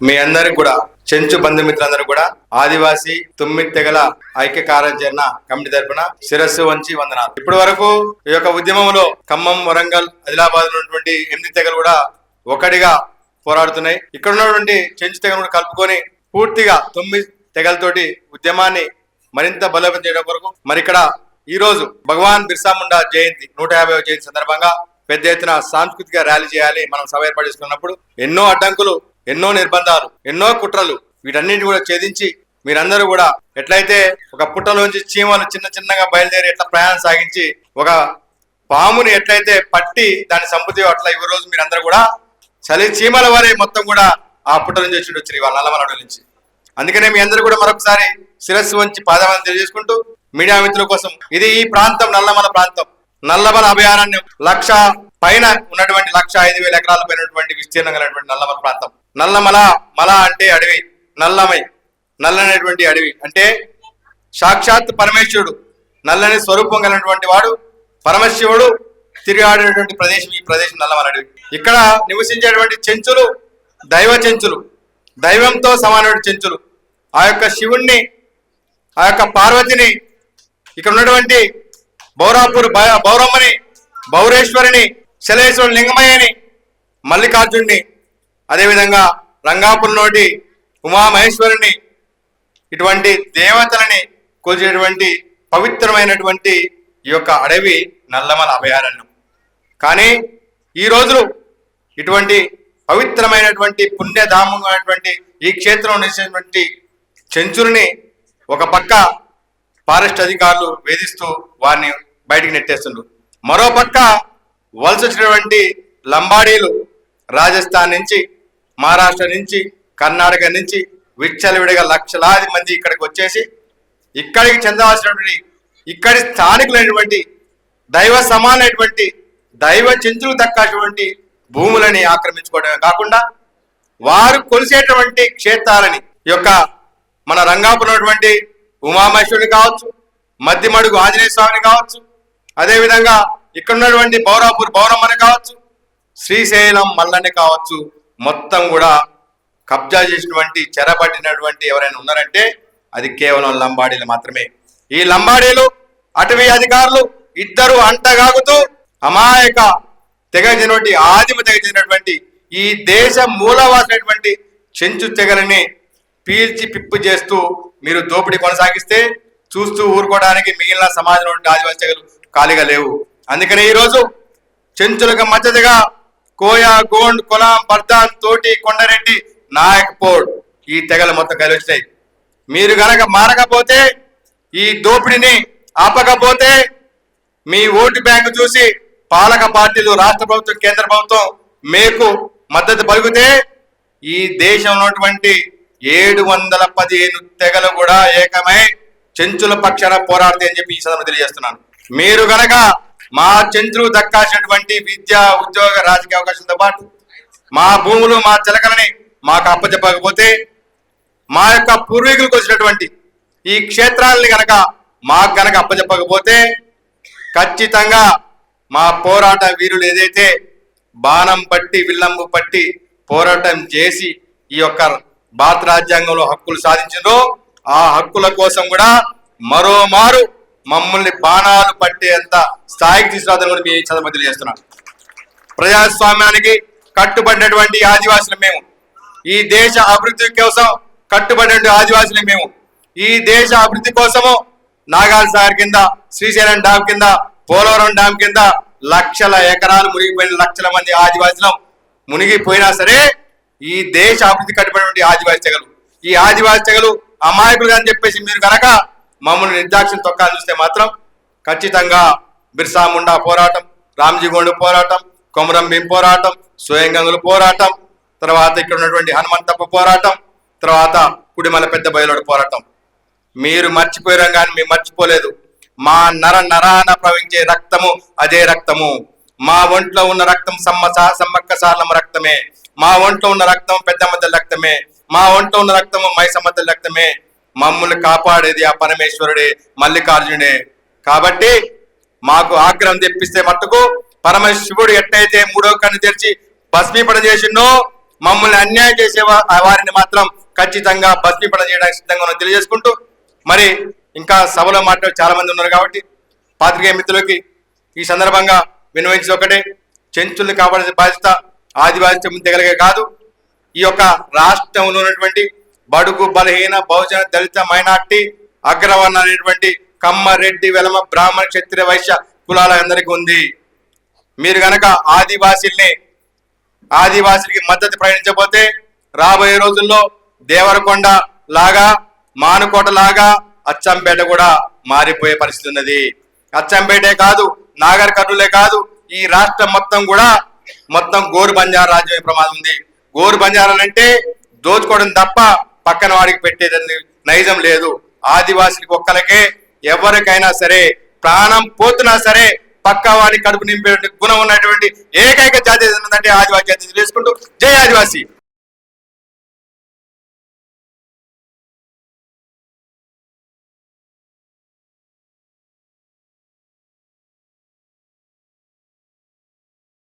మీ అందరికి కూడా చెంచు బంధుమిత్రులందరూ కూడా ఆదివాసీ తొమ్మిది తెగల ఐక్య కార్యాచరణ కమిటీ తరఫున శిరస్సు వంచి వందనాలు. ఇప్పటి వరకు ఈ యొక్క ఉద్యమంలో ఖమ్మం వరంగల్ ఆదిలాబాద్ ఉన్నటువంటి ఎనిమిది తెగలు కూడా ఒకటిగా పోరాడుతున్నాయి. ఇక్కడ ఉన్నటువంటి చెంచు తెగను కూడా కలుపుకొని పూర్తిగా తొమ్మిది తెగలతోటి ఉద్యమాన్ని మరింత బలోపేతం చేయడం కొరకు మరి ఇక్కడ ఈ రోజు భగవాన్ బిర్సా ముండా జయంతి నూట యాభై జయంతి సందర్భంగా పెద్ద ఎత్తున సాంస్కృతిక ర్యాలీ చేయాలి మనం సభ ఏర్పాటు చేసుకున్నప్పుడు. ఎన్నో అడ్డంకులు ఎన్నో నిర్బంధాలు ఎన్నో కుట్రలు వీటన్నింటి కూడా ఛేదించి మీరందరూ కూడా ఎట్లయితే ఒక పుట్టలోంచి చీమలు చిన్న చిన్నగా బయలుదేరి ఎట్లా ప్రయాణం సాగించి ఒక పాముని ఎట్లయితే పట్టి దాన్ని సంపుతాయో అట్లా ఈ రోజు మీరందరూ కూడా చలి చీమల వరే మొత్తం కూడా ఆ పుట్ట నుంచి వచ్చి వచ్చి వాళ్ళ నల్లమల నుంచి. అందుకనే మీ అందరూ కూడా మరొకసారి శిరస్సు వంచి పాదాలను తెలియజేసుకుంటూ మీడియా మిత్రుల కోసం ఇది ఈ ప్రాంతం నల్లమల ప్రాంతం. నల్లమల అభయారణ్యం లక్ష పైన ఉన్నటువంటి లక్ష ఐదు వేల ఎకరాల పైన విస్తీర్ణం కలిగినటువంటి నల్లమల ప్రాంతం. నల్లమల మల అంటే అడవి నల్లమై నల్లనేటువంటి అడవి. అంటే సాక్షాత్ పరమేశ్వరుడు నల్లని స్వరూపం కలిగినటువంటి వాడు పరమశివుడు తిరిగాడేటువంటి ప్రదేశం ఈ ప్రదేశం నల్లమల అడవి. ఇక్కడ నివసించేటువంటి చెంచులు దైవ చెంచులు దైవంతో సమానమైన చెంచులు. ఆ యొక్క శివుణ్ణి ఆ యొక్క పార్వతిని ఇక్కడ ఉన్నటువంటి బౌరాపూర్ బౌరమ్మని బౌరేశ్వరిని శలేశ్వరుడు లింగమయ్యని మల్లికార్జున్ని అదేవిధంగా రంగాపురం నోటి ఉమామహేశ్వరుని ఇటువంటి దేవతలని కొలిచేటువంటి పవిత్రమైనటువంటి ఈ యొక్క అడవి నల్లమల అభయారణ్యం. కానీ ఈ రోజులు ఇటువంటి పవిత్రమైనటువంటి పుణ్యధామమైనటువంటి ఈ క్షేత్రం నిలిచినటువంటి చెంచులని ఒక పక్క ఫారెస్ట్ అధికారులు వేధిస్తూ వారిని బయటికి నెట్టేస్తుండ్రు. మరో పక్క వలస వచ్చినటువంటి లంబాడీలు రాజస్థాన్ నుంచి మహారాష్ట్ర నుంచి కర్ణాటక నుంచి విచ్చలవిడిగా లక్షలాది మంది ఇక్కడికి వచ్చేసి ఇక్కడికి చెందవలసినటువంటి ఇక్కడి స్థానికులైనటువంటి దైవ సమానమైనటువంటి దైవ చింతులు దక్కటువంటి భూములని ఆక్రమించుకోవడమే కాకుండా వారు కొలిసేటువంటి క్షేత్రాలని యొక్క మన రంగాపురం ఉన్నటువంటి ఉమామహేశ్వరుని కావచ్చు మద్దిమడుగు ఆంజనేయ స్వామిని కావచ్చు అదేవిధంగా ఇక్కడ ఉన్నటువంటి బౌరాపూర్ బౌరమ్మని కావచ్చు శ్రీశైలం మల్లని కావచ్చు మొత్తం కూడా కబ్జా చేసినటువంటి చెరపట్టినటువంటి ఎవరైనా ఉన్నారంటే అది కేవలం లంబాడీలు మాత్రమే. ఈ లంబాడీలు అటవీ అధికారులు ఇద్దరు అంటగాగుతూ అమాయక తెగ ఆదిమ తెగ ఈ దేశ మూలవాసినటువంటి చెంచు తెగలని పీల్చి పిప్పు చేస్తూ మీరు దోపిడీ కొనసాగిస్తే చూస్తూ ఊరుకోవడానికి మిగిలిన సమాజంలో ఉండే ఆదివాసీ తెగలు ఖాళీగా లేవు. అందుకనే ఈరోజు చెంచులకు మద్దతుగా కోయా గోండ్ కొలాం బర్దాన్ తోటి కొండరెడ్డి నాయకపోడ్ ఈ తెగలు మొత్తం కలిసి వచ్చినాయి మీరు గనక మారకపోతే ఈ దోపిడీని ఆపకపోతే మీ ఓటు బ్యాంకు చూసి పాలక పార్టీలు రాష్ట్ర ప్రభుత్వం కేంద్ర ప్రభుత్వం మీకు మద్దతు పలికితే ఈ దేశంలో ఉన్నటువంటి ఏడు వందల పదిహేను తెగలు కూడా ఏకమై చెంచుల పక్షాన పోరాడతాయి అని చెప్పి ఈ సందర్భంగా తెలియజేస్తున్నాను. మీరు గనక మా చెంచులు దక్కాల్సినటువంటి విద్య ఉద్యోగ రాజకీయ అవకాశాలతో పాటు మా భూములు మా చిలకలని మాకు అప్పచెప్పకపోతే మా యొక్క పూర్వీకులకు వచ్చినటువంటి ఈ క్షేత్రాలని గనక మాకు గనక అప్పచెప్పకపోతే ఖచ్చితంగా మా పోరాట వీరులు ఏదైతే బాణం పట్టి విల్లంబు పట్టి పోరాటం చేసి ఈ యొక్క భారత రాజ్యాంగంలో హక్కులు సాధించిందో ఆ హక్కుల కోసం కూడా మరోమారు మమ్మల్ని బాణాలు పట్టేంత స్థాయికి తీసుకురాదని కూడా మీ చదువు తెలియజేస్తున్నాను ప్రజాస్వామ్యానికి కట్టుబడినటువంటి ఆదివాసులు మేము. ఈ దేశ అభివృద్ధి కోసం కట్టుబడినటువంటి ఆదివాసులు మేము. ఈ దేశ అభివృద్ధి కోసము నాగాల్ సాగర్ కింద శ్రీశైలం డామ్ కింద పోలవరం డామ్ కింద లక్షల ఎకరాలు మునిగిపోయిన లక్షల మంది ఆదివాసులం మునిగిపోయినా సరే ఈ దేశ అభివృద్ధి కట్టుబడినటువంటి ఆదివాసి తెగలు. ఈ ఆదివాసి తెగలు అమాయకులు అని చెప్పేసి మీరు కనుక మమ్మల్ని నిర్దాక్షిణ తొక్కాలు చూస్తే మాత్రం ఖచ్చితంగా బిర్సా ముండా పోరాటం రామ్జీగోండు పోరాటం కొమరం భీం పోరాటం స్వయంగంగుల పోరాటం తర్వాత ఇక్కడ ఉన్నటువంటి హనుమంతప్ప పోరాటం తర్వాత కుడిమల పెద్ద బయలుడు పోరాటం. మీరు మర్చిపోయారు కానీ మేము మర్చిపోలేదు. మా నర నరాన ప్రవహించే రక్తము అదే రక్తము. మా ఒంట్లో ఉన్న రక్తం సమ్మ సమ్మక్క సార్లమ్మ రక్తమే. మా ఒంట్లో ఉన్న రక్తం పెద్దమ్మద్దల రక్తమే. మా ఒంట్లో ఉన్న రక్తము మైసమ్మద్దల రక్తమే. మమ్మల్ని కాపాడేది ఆ పరమేశ్వరుడే మల్లికార్జునుడే కాబట్టి మాకు ఆగ్రహం తెప్పిస్తే మట్టుకు పరమశివుడు ఎట్టయితే మూడో కన్ను తెరిచి భస్మీపడం చేసిండో మమ్మల్ని అన్యాయం చేసే వారిని మాత్రం ఖచ్చితంగా భస్మీపడం చేయడానికి సిద్ధంగా ఉన్న. తెలియజేసుకుంటూ మరి ఇంకా సభలో మాట్లాడే చాలా మంది ఉన్నారు కాబట్టి పాత్రికేయ మిత్రులకి ఈ సందర్భంగా వినవించేది ఒకటే చెంచుల్ని కాపాడే బాధ్యత ఆదివాసి తెగలిగే కాదు ఈ యొక్క రాష్ట్రంలో ఉన్నటువంటి బడుగు బలహీన బహుజన దళిత మైనార్టీ అగ్రవర్ణ అనేటువంటి కమ్మ రెడ్డి వెలమ బ్రాహ్మణ క్షత్రియ వైశ్య కులాల అందరికీ ఉంది. మీరు గనక ఆదివాసీల్ని ఆదివాసులకి మద్దతు ప్రకటించకపోతే రాబోయే రోజుల్లో దేవరకొండ లాగా మానుకోట లాగా అచ్చంపేట కూడా మారిపోయే పరిస్థితి ఉన్నది. అచ్చంపేటే కాదు నాగర్ కర్నూలే కాదు ఈ రాష్ట్రం మొత్తం కూడా మొత్తం గోరు బంజారా రాజ్యమే ప్రమాదం ఉంది. గోరు బంజారాలంటే దోచుకోవడం తప్ప పక్కన వాడికి పెట్టేదని నైజం లేదు. ఆదివాసులకి ఒక్కలకే ఎవరికైనా సరే ప్రాణం పోతున్నా సరే పక్క వాడి కడుపు నింపే గుణం ఉన్నటువంటి ఏకైక జాతి ఏదంటే ఆదివాసీ జాతి. తెలుసుకుంటూ జై ఆదివాసీ.